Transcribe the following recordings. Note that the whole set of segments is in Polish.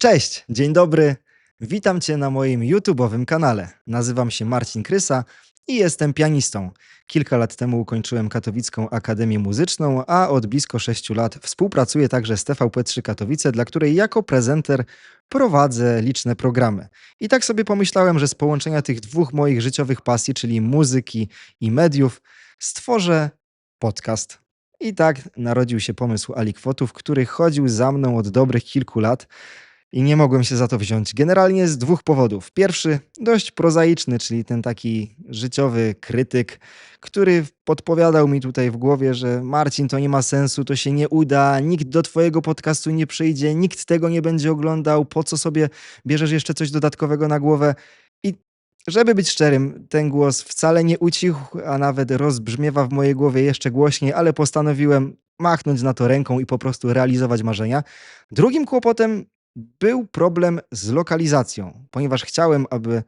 Cześć, dzień dobry. Witam Cię na moim YouTube'owym kanale. Nazywam się Marcin Krysa i jestem pianistą. Kilka lat temu ukończyłem Katowicką Akademię Muzyczną, a od blisko 6 lat współpracuję także z TVP3 Katowice, dla której jako prezenter prowadzę liczne programy. I tak sobie pomyślałem, że z połączenia tych dwóch moich życiowych pasji, czyli muzyki i mediów, stworzę podcast. I tak narodził się pomysł Alikwotów, który chodził za mną od dobrych kilku lat i nie mogłem się za to wziąć. Generalnie z dwóch powodów. Pierwszy, dość prozaiczny, czyli ten taki życiowy krytyk, który podpowiadał mi tutaj w głowie, że Marcin, to nie ma sensu, to się nie uda, nikt do twojego podcastu nie przyjdzie, nikt tego nie będzie oglądał, po co sobie bierzesz jeszcze coś dodatkowego na głowę. I żeby być szczerym, ten głos wcale nie ucichł, a nawet rozbrzmiewa w mojej głowie jeszcze głośniej, ale postanowiłem machnąć na to ręką i po prostu realizować marzenia. Drugim kłopotem był problem z lokalizacją, ponieważ chciałem, aby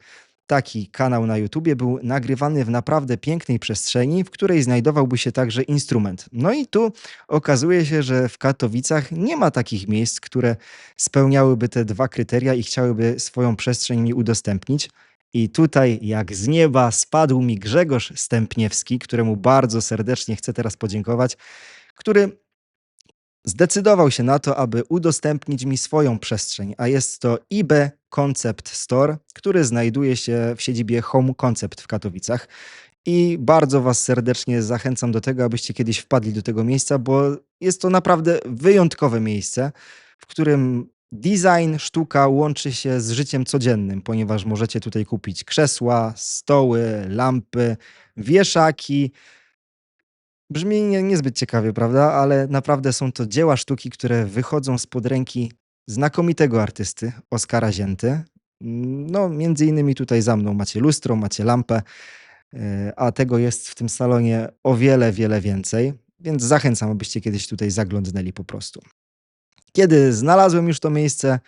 taki kanał na YouTubie był nagrywany w naprawdę pięknej przestrzeni, w której znajdowałby się także instrument. No i tu okazuje się, że w Katowicach nie ma takich miejsc, które spełniałyby te dwa kryteria i chciałyby swoją przestrzeń mi udostępnić. I tutaj, jak z nieba, spadł mi Grzegorz Stępniewski, któremu bardzo serdecznie chcę teraz podziękować, który zdecydował się na to, aby udostępnić mi swoją przestrzeń, a jest to IB Concept Store, który znajduje się w siedzibie Home Concept w Katowicach. I bardzo Was serdecznie zachęcam do tego, abyście kiedyś wpadli do tego miejsca, bo jest to naprawdę wyjątkowe miejsce, w którym design, sztuka łączy się z życiem codziennym, ponieważ możecie tutaj kupić krzesła, stoły, lampy, wieszaki, Brzmi nie, niezbyt ciekawie, prawda? Ale naprawdę są to dzieła sztuki, które wychodzą spod ręki znakomitego artysty, Oskara Zięty. No, między innymi tutaj za mną macie lustro, macie lampę, e, a tego jest w tym salonie o wiele, wiele więcej, więc zachęcam, abyście kiedyś tutaj zaglądnęli po prostu. Kiedy znalazłem już to miejsce,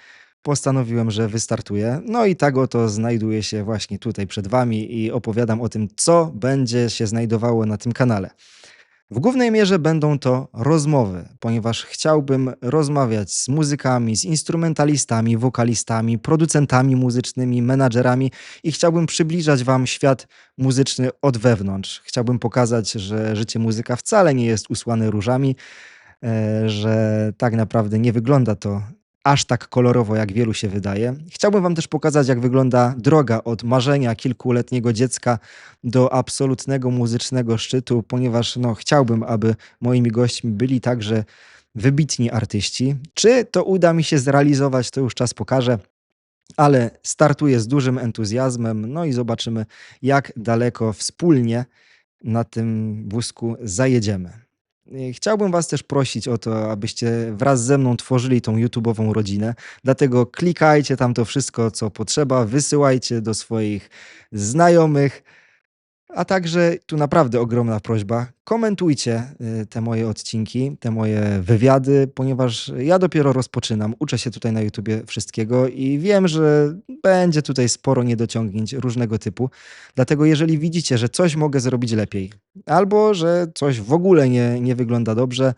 postanowiłem, że wystartuję. No i tak oto znajduję się właśnie tutaj przed Wami i opowiadam o tym, co będzie się znajdowało na tym kanale. W głównej mierze będą to rozmowy, ponieważ chciałbym rozmawiać z muzykami, z instrumentalistami, wokalistami, producentami muzycznymi, menadżerami i chciałbym przybliżać Wam świat muzyczny od wewnątrz. Chciałbym pokazać, że życie muzyka wcale nie jest usłane różami, e, że tak naprawdę nie wygląda to aż tak kolorowo, jak wielu się wydaje. Chciałbym Wam też pokazać, jak wygląda droga od marzenia kilkuletniego dziecka do absolutnego muzycznego szczytu, ponieważ no, chciałbym, aby moimi gośćmi byli także wybitni artyści. Czy to uda mi się zrealizować, to już czas pokaże. Ale startuję z dużym entuzjazmem, no i zobaczymy, jak daleko wspólnie na tym wózku zajedziemy. Chciałbym Was też prosić o to, abyście wraz ze mną tworzyli tą YouTube'ową rodzinę. Dlatego klikajcie tam to wszystko, co potrzeba, wysyłajcie do swoich znajomych. A także tu naprawdę ogromna prośba, komentujcie y, te moje odcinki, te moje wywiady, ponieważ ja dopiero rozpoczynam, uczę się tutaj na YouTubie wszystkiego i wiem, że będzie tutaj sporo niedociągnięć różnego typu. Dlatego jeżeli widzicie, że coś mogę zrobić lepiej, albo że coś w ogóle nie, nie wygląda dobrze,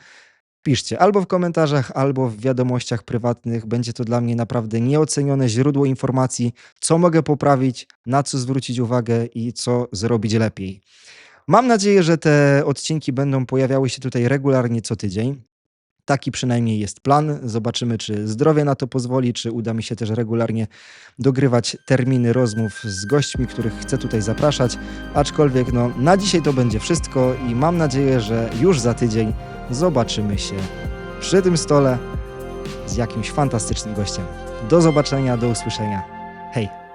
piszcie albo w komentarzach, albo w wiadomościach prywatnych. Będzie to dla mnie naprawdę nieocenione źródło informacji, co mogę poprawić, na co zwrócić uwagę i co zrobić lepiej. Mam nadzieję, że te odcinki będą pojawiały się tutaj regularnie co tydzień. Taki przynajmniej jest plan. Zobaczymy, czy zdrowie na to pozwoli, czy uda mi się też regularnie dogrywać terminy rozmów z gośćmi, których chcę tutaj zapraszać. Aczkolwiek no, na dzisiaj to będzie wszystko i mam nadzieję, że już za tydzień zobaczymy się przy tym stole z jakimś fantastycznym gościem. Do zobaczenia, do usłyszenia. Hej!